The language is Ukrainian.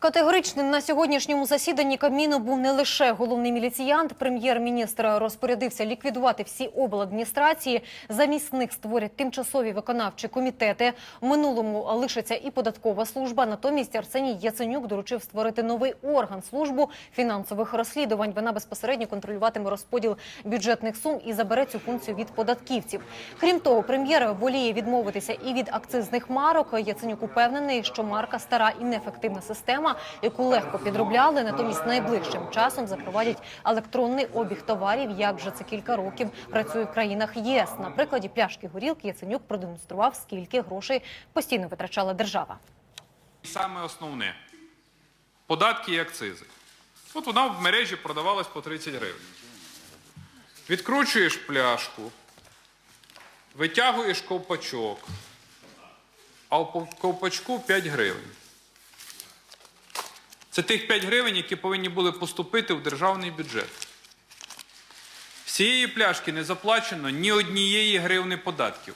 Категоричним на сьогоднішньому засіданні Кабміну був не лише головний міліціянт. Прем'єр-міністр розпорядився ліквідувати всі обладміністрації. Замість них створять тимчасові виконавчі комітети. В минулому лишиться і податкова служба. Натомість Арсеній Яценюк доручив створити новий орган службу фінансових розслідувань. Вона безпосередньо контролюватиме розподіл бюджетних сум і забере цю функцію від податківців. Крім того, прем'єр воліє відмовитися і від акцизних марок. Яценюк упевнений, що марка стара і неефективна система, яку легко підробляли. Натомість найближчим часом запровадять електронний обіг товарів, як вже це кілька років працює в країнах ЄС. На прикладі пляшки горілки Яценюк продемонстрував, скільки грошей постійно витрачала держава. Саме основне податки і акцизи. От вона в мережі продавалась по 30 гривень. Відкручуєш пляшку, витягуєш ковпачок, а в ковпачку 5 гривень. Це тих 5 гривень, які повинні були поступити в державний бюджет. З цієї пляшки не заплачено ні однієї гривни податків.